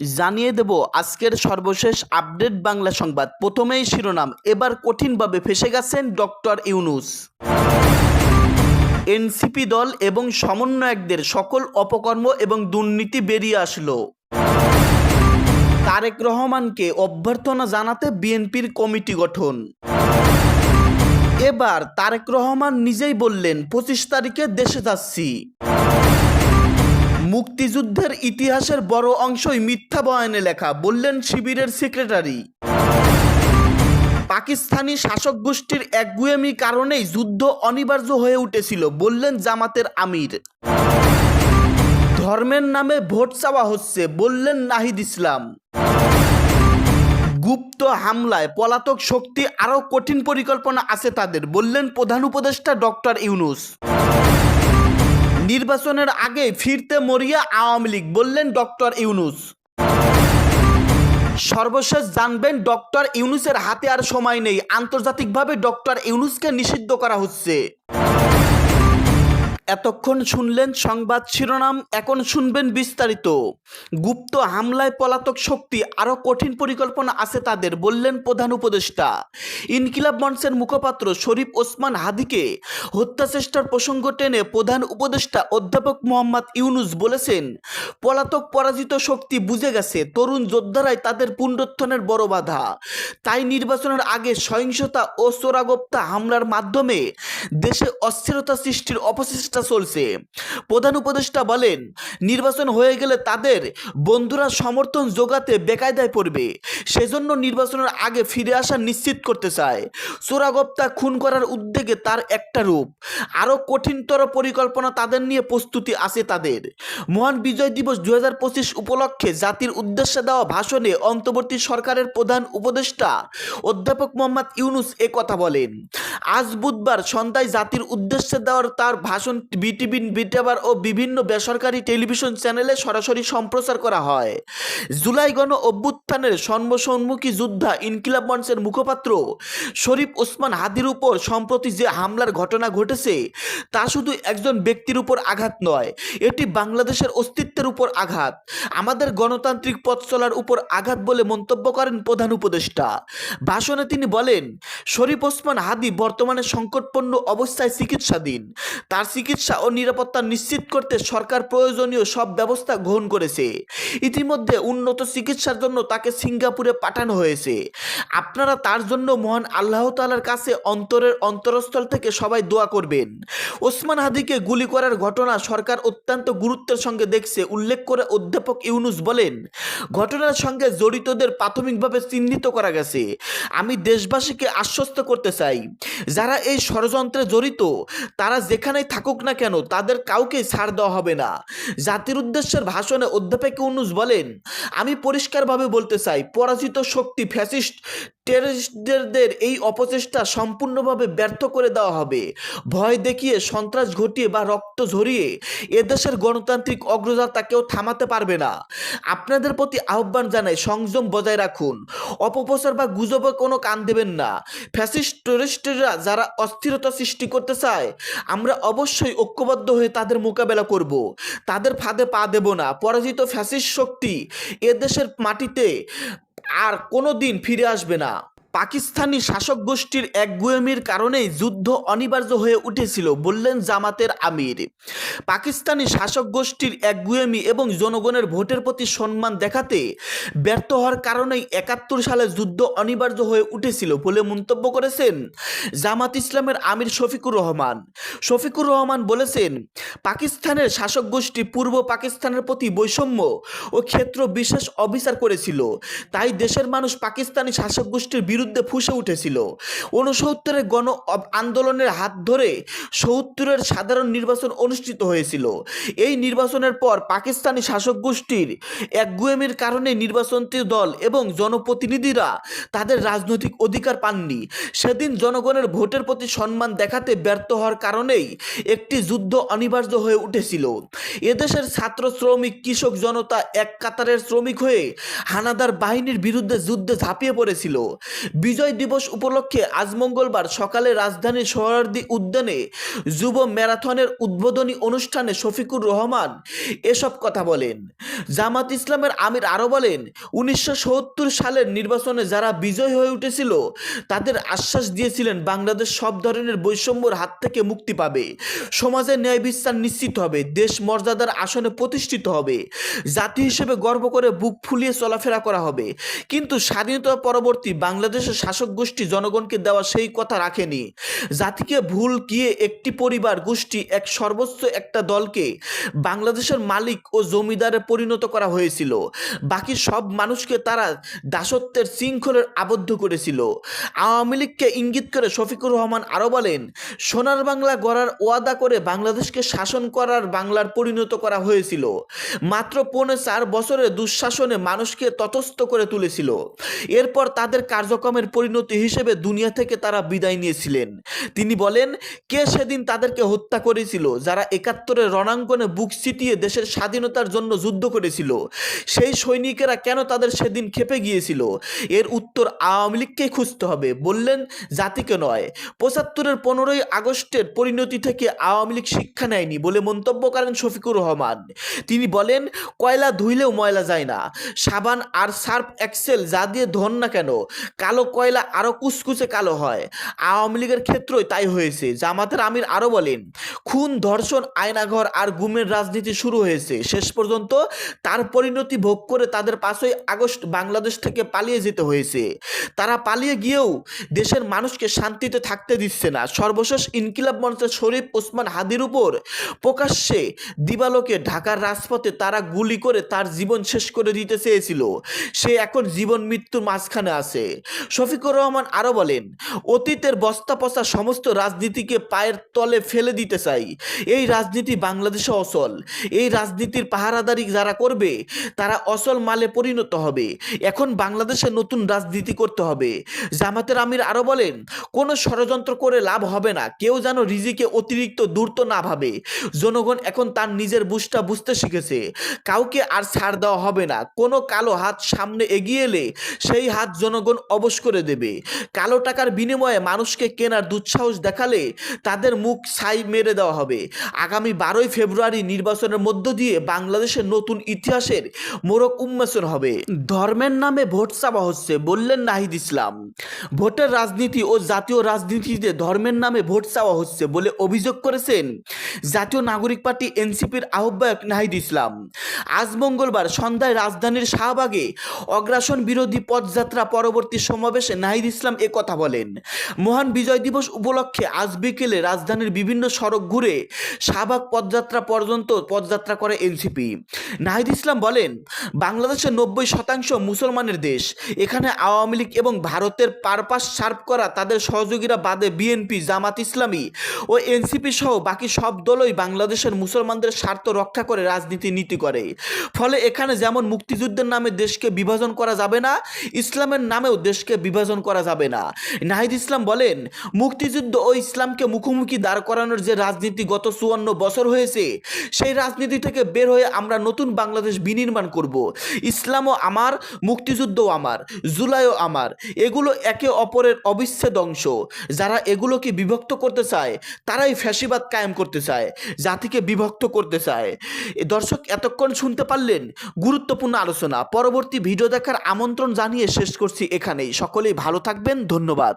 জানিয়ে দেব আজকের সর্বশেষ আপডেট বাংলা সংবাদ। প্রথমেই শিরোনাম, এবার কঠিনভাবে ফেসে গেছেন ডক্টর ইউনুস। এনসিপি দল এবং সমন্বয়কদের সকল অপকর্ম এবং দুর্নীতি বেরিয়ে আসলো। তারেক রহমানকে অভ্যর্থনা জানাতে বিএনপির কমিটি গঠন। এবার তারেক রহমান নিজেই বললেন, পঁচিশ তারিখে দেশে যাচ্ছি। মুক্তিযুদ্ধের ইতিহাসের বড় অংশই মিথ্যা বয়ানে লেখা, বললেন শিবিরের সেক্রেটারি। পাকিস্তানি শাসক গোষ্ঠীর একগুয়েমি কারণেই যুদ্ধ অনিবার্য হয়ে উঠেছিল, বললেন জামাতের আমির। ধর্মের নামে ভোট চাওয়া হচ্ছে, বললেন নাহিদ ইসলাম। গুপ্ত হামলায় পলাতক শক্তি আরও কঠিন পরিকল্পনা আছে তাদের, বললেন প্রধান উপদেষ্টা ডক্টর ইউনুস। নির্বাচনের আগে ফিরতে মরিয়া আওয়ামী লীগ, বললেন ডক্টর ইউনুস। সর্বশেষ জানবেন, ডক্টর ইউনুসের হাতে আর সময় নেই। আন্তর্জাতিকভাবে ডক্টর ইউনুসকে নিষিদ্ধ করা হচ্ছে। এতক্ষণ শুনলেন সংবাদ শিরোনাম, এখন শুনবেন বিস্তারিত। গুপ্ত হামলায় পলাতক শক্তি, আরও কঠিন পরিকল্পনা আছে তাদের, বললেন প্রধান উপদেষ্টা। ইনকিলাব মঞ্চের মুখপাত্র শরীফ ওসমান হাদিকে হত্যা চেষ্টার প্রসঙ্গ টেনে প্রধান উপদেষ্টা অধ্যাপক মোহাম্মদ ইউনুস বলেছেন, পলাতক পরাজিত শক্তি বুঝে গেছে, তরুণ যোদ্ধারাই তাদের পুনরুত্থানের বড় বাধা। তাই নির্বাচনের আগে সহিংসতা ও চোরাগোপ্তা হামলার মাধ্যমে দেশে অস্থিরতা সৃষ্টির অপচেষ্টা চলছে। প্রধান উপদেষ্টা বলেন, নির্বাচন হয়ে গেলে তাদের বন্ধুরা সমর্থন জোগাতে বেকায়দায় পড়বে। সেজন্য নির্বাচনের আগে ফিরে আসা নিশ্চিত করতে চায়। চোরাগোপ্তা খুন করার উদ্যোগে তার একটা রূপ। আরও কঠিনতর পরিকল্পনা তাদের নিয়ে প্রস্তুতি আছে তাদের। মহান বিজয় দিবস দুই হাজার পঁচিশ উপলক্ষে জাতির উদ্দেশ্যে দেওয়া ভাষণে অন্তর্বর্তী সরকারের প্রধান উপদেষ্টা অধ্যাপক মোহাম্মদ ইউনুস এ কথা বলেন। আজ বুধবার সন্ধ্যায় জাতির উদ্দেশ্যে দেওয়ার তার ভাষণ বিটিভি বিটাবার ও বিভিন্ন বেসরকারি টেলিভিশন চ্যানেলে সরাসরি সম্প্রচার করা হয়। জুলাই গণ অভ্যুত্থানের সর্বসম্মুখী যোদ্ধা ইনকিলাব মঞ্চের মুখপাত্র শরীফ ওসমান হাদির উপর সম্প্রতি যে হামলার ঘটনা ঘটেছে, তা শুধু একজন ব্যক্তির উপর আঘাত নয়, এটি বাংলাদেশের অস্তিত্বের উপর আঘাত। আমাদের গণতান্ত্রিক পথ চলার উপর আঘাত বলে মন্তব্য করেন প্রধান উপদেষ্টা। ভাষণে তিনি বলেন, শরীফ ওসমান হাদি বর্তমানে সংকটপন্ন অবস্থায় চিকিৎসাধীন। তার চিকিৎসা ও নিরাপত্তা নিশ্চিত করতে সরকার প্রয়োজনীয় সব ব্যবস্থা গ্রহণ করেছে। ইতিমধ্যে উন্নত চিকিৎসার জন্য তাকে সিঙ্গাপুরে পাঠানো হয়েছে। আপনারা তার জন্য মহান আল্লাহ তালার কাছে অন্তরের অন্তরস্থল থেকে সবাই দোয়া করবেন। ওসমান হাদিকে গুলি করার ঘটনা সরকার অত্যন্ত গুরুত্বের সঙ্গে দেখছে, উল্লেখ করে অধ্যাপক ইউনুস বলেন, ঘটনার সঙ্গে জড়িতদের প্রাথমিকভাবে চিহ্নিত করা গেছে। আমি দেশবাসীকে আশ্বস্ত করতে চাই। যারা এই ষড়যন্ত্রে জড়িত, তারা যেখানেই থাকুক না কেন? তাদের কাউকে ছাড় দেওয়া হবে না। জাতির উদ্দেশ্যের ভাষণে অধ্যাপক ইউনুস বলেন, আমি পরিষ্কারভাবে বলতে চাই, পরাজিত শক্তি ফ্যাসিস্ট টেররিস্টদের এই অপচেষ্টা সম্পূর্ণভাবে ব্যর্থ করে দেওয়া হবে। ভয় দেখিয়ে সন্ত্রাস ঘটিয়ে বা রক্ত ঝরিয়ে এদেশের গণতান্ত্রিক অগ্রযাত্রা কেউ থামাতে পারবে না। আপনাদের প্রতি আহ্বান জানাই, সংযম বজায় রাখুন। অপপ্রচার বা গুজবে কোনো কান দেবেন না। ফ্যাসিস্ট, টেররিস্টরা যারা অস্থিরতা সৃষ্টি করতে চায়, আমরা অবশ্যই ঐক্যবদ্ধ হয়ে তাদের মোকাবেলা করব। তাদের ফাঁদে পা দেব না। পরাজিত ফ্যাসিস্ট শক্তি এদেশের মাটিতে আর কোনো দিন ফিরে আসবে না। পাকিস্তানি শাসক গোষ্ঠীর একগুয়েমির কারণেই যুদ্ধ অনিবার্য হয়ে উঠেছিল, বললেন জামাতের আমির। পাকিস্তানি শাসক গোষ্ঠীর একগুয়েমি এবং জনগণের ভোটের প্রতি সম্মান দেখাতে ব্যর্থ হওয়ার কারণেই একাত্তর সালে যুদ্ধ অনিবার্য হয়ে উঠেছিল বলে মন্তব্য করেছেন জামাত ইসলামের আমির শফিকুর রহমান। শফিকুর রহমান বলেছেন, পাকিস্তানের শাসক গোষ্ঠী পূর্ব পাকিস্তানের প্রতি বৈষম্য ও ক্ষেত্র বিশেষ অবিচার করেছিল। তাই দেশের মানুষ পাকিস্তানি শাসক গোষ্ঠীর বিরুদ্ধে ফুসে উঠেছিল। ঊনসত্তরের গণ আন্দোলনের হাত ধরে সত্তরের সাধারণ নির্বাচন অনুষ্ঠিত হয়েছিল। এই নির্বাচনের পর পাকিস্তানি শাসক গোষ্ঠীর একগুয়েমির কারণে নির্বাচনটি দল এবং জনপ্রতিনিধিরা তাদের রাজনৈতিক অধিকার পাননি। সেদিন জনগণের ভোটের প্রতি সম্মান দেখাতে ব্যর্থ হওয়ার কারণেই একটি যুদ্ধ অনিবার্য হয়ে উঠেছিল। এদেশের ছাত্র শ্রমিক, কৃষক জনতা, এক কাতারের শ্রমিক হয়ে হানাদার বাহিনীর বিরুদ্ধে যুদ্ধে ঝাঁপিয়ে পড়েছিল। বিজয় দিবস উপলক্ষে আজ মঙ্গলবার সকালে রাজধানীর সোহরার্দি উদ্যানে যুব ম্যারাথনের উদ্বোধনী অনুষ্ঠানে শফিকুর রহমান এসব কথা বলেন। জামাত ইসলামের আমির আরও বলেন, উনিশশো সত্তর সালের নির্বাচনে যারা বিজয় হয়ে উঠেছিল, তাদের আশ্বাস দিয়েছিলেন বাংলাদেশ সব ধরনের বৈষম্যর হাত থেকে মুক্তি পাবে। সমাজে ন্যায় বিচার নিশ্চিত হবে, দেশ মর্যাদার আসনে প্রতিষ্ঠিত হবে, জাতি হিসেবে গর্ব করে বুক ফুলিয়ে চলাফেরা করা হবে। কিন্তু স্বাধীনতা পরবর্তী বাংলাদেশের শাসক গোষ্ঠী জনগণকে দেওয়া সেই কথা রাখেনি। জাতিকে ভুল গিয়ে একটি পরিবার গোষ্ঠী, এক সর্বোচ্চ একটা দলকে বাংলাদেশের মালিক ও জমিদারে পরিণত করা হয়েছিল। বাকি সব মানুষকে তারা দাসত্বের শৃঙ্খলের আবদ্ধ করেছিল। আওয়ামী লীগকে ইঙ্গিত করে শফিকুর রহমান আরও বলেন, সোনার বাংলা গড়ার ওয়াদা করে বাংলাদেশকে শাসন করার বাংলার পরিণত করা হয়েছিল। মাত্র পৌনে চার বছরের দুঃশাসনে মানুষকে ততস্থ করে তুলেছিল। এরপর তাদের কার্যক্রমের পরিণতি হিসেবে দুনিয়া থেকে তারা বিদায় নিয়েছিলেন। তিনি বলেন, কে সেদিন তাদেরকে হত্যা করেছিল, যারা একাত্তরের রণাঙ্গনে বুক চিতিয়ে দেশের স্বাধীনতার জন্য যুদ্ধ করেছিল? সেই সৈনিকেরা কেন তাদের সেদিন খেপে গিয়েছিল? এর উত্তর আওয়ামী লীগকেই খুঁজতে হবে। বললেন, জাতিকে নয়। পঁচাত্তরের পনেরোই আগস্টের পরিণতি থেকে আওয়ামী লীগ শিক্ষা নেয়নি বলে মন্তব্য করেন শফিকুর রহমান। তিনি বলেন, কয়লা ধুইলেও ময়লা যায় না। সাবান আর সার্ফ এক্সেল যা দিয়ে ধন না কেন? কালো কয়লা আরও কুচকুচে কালো হয়। আওয়ামী লীগের ক্ষেত্রেই তাই হয়েছে, জামাতের আমির আরও বলেন। খুন, ধর্ষণ, আয়নাঘর আর গুমের রাজনীতি শুরু হয়েছে। শেষ পর্যন্ত তার পরিণতি ভোগ করে তাদের পাঁচই আগস্ট বাংলাদেশ থেকে পালিয়ে যেতে হয়েছে। তারা পালিয়ে গিয়েও দেশের মানুষকে শান্তিতে থাকতে দিচ্ছে না। সর্বশেষ ইনকিলাব মঞ্চের শরীফ ওসমান হাদির উপর প্রকাশ্যে দিবালোকে ঢাকার রাজপথে তারা গুলি করে তার জীবন শেষ করে দিতে চেয়েছিল। সে এখন জীবন মৃত্যুর মাঝখানে আছে। শফিকুর রহমান আরও বলেন, অতীতের বস্তা পচা সমস্ত রাজনীতিকে পায়ের তলে ফেলে দিতে চাই। এই রাজনীতি বাংলাদেশে অচল। এই রাজনীতির পাহারাদারি যারা করবে, তারা অচল মালে পরিণত হবে। এখন বাংলাদেশে নতুন রাজনীতি করতে হবে। জামাতের আমির আরও বলেন, কোনো ষড়যন্ত্র করে লাভ হবে না। কেউ যেন রিজিকে অতিরিক্ত দূরত্ব না ভাবে। জনগণ এখন তার নিজের বুঝটা বুঝতে শিখেছে। কাউকে আর ছাড় দেওয়া হবে না। কোনো কালো হাত সামনে এগিয়ে এলে সেই হাত জনগণ অবশ করে দেবে। কালো টাকার বিনিময়ে মানুষকে কেনার দুঃসাহস দেখালে তাদের মুখ ছাই মেরে দেওয়া হবে। আগামী বারোই ফেব্রুয়ারি নির্বাচনের মধ্য দিয়ে বাংলাদেশের নতুন ইতিহাসের মোড়ক উন্মোচন হবে। ধর্মের নামে ভোট চাওয়া হচ্ছে বললেন নাহিদ ইসলাম। ভোটের রাজনীতি ও জাতীয় রাজনীতিতে ধর্মের নামে ভোট চাওয়া হচ্ছে বলে অভিযোগ করেছেন জাতীয় নাগরিক পার্টি এনসিপির আহ্বায়ক নাহিদ ইসলাম। আজ মঙ্গলবার সন্ধ্যায় রাজধানীর শাহবাগে অগ্রাসন বিরোধী পদযাত্রা পরবর্তী সমাবেশে নাহিদ ইসলাম এ কথা বলেন। মহান বিজয় দিবস উপলক্ষে আজ বিকেলে রাজধানীর বিভিন্ন সড়ক ঘুরে শাহবাগ পদযাত্রা পর্যন্ত পদযাত্রা করে এনসিপি। নাহিদ ইসলাম বলেন, বাংলাদেশের নব্বই শতাংশ মুসলমানের দেশ। এখানে আওয়ামী লীগ এবং ভারতের পারপাস সার্ভ করা তাদের সহযোগীরা বাদে বিএনপি, জামাত ইসলামী ও এনসিপি সহ বাকি সব দলই বাংলাদেশের মুসলমানদের স্বার্থ রক্ষা করে রাজনীতি নীতি করে। ফলে এখানে যেমন মুক্তিযুদ্ধের নামে দেশকে বিভাজন করা যাবে না, ইসলামের নামেও দেশকে বিভাজন করা যাবে না। নাহিদ ইসলাম বলেন, মুক্তিযুদ্ধ ও ইসলামকে মুখোমুখি দাঁড় করানোর যে রাজনীতি গত চুয়ান্ন বছর হয়েছে, সেই রাজনীতি থেকে বের হয়ে আমরা নতুন বাংলাদেশ বিনির্মাণ করব। ইসলামও আমার, মুক্তিযুদ্ধও আমার, জুলাইও আমার। এগুলো একে অপরের অবিচ্ছেদ অংশ। যারা এগুলোকে বিভক্ত করতে চায়, তারাই ফ্যাসিবাদ কায়েম করতে চায়, জাতিকে বিভক্ত করতে চায়। দর্শক, এতক্ষণ শুনতে পারলেন গুরুত্বপূর্ণ আলোচনা। পরবর্তী ভিডিও দেখার আমন্ত্রণ জানিয়ে শেষ করছি এখানেই। সকলেই ভালো থাকবেন ধন্যবাদ।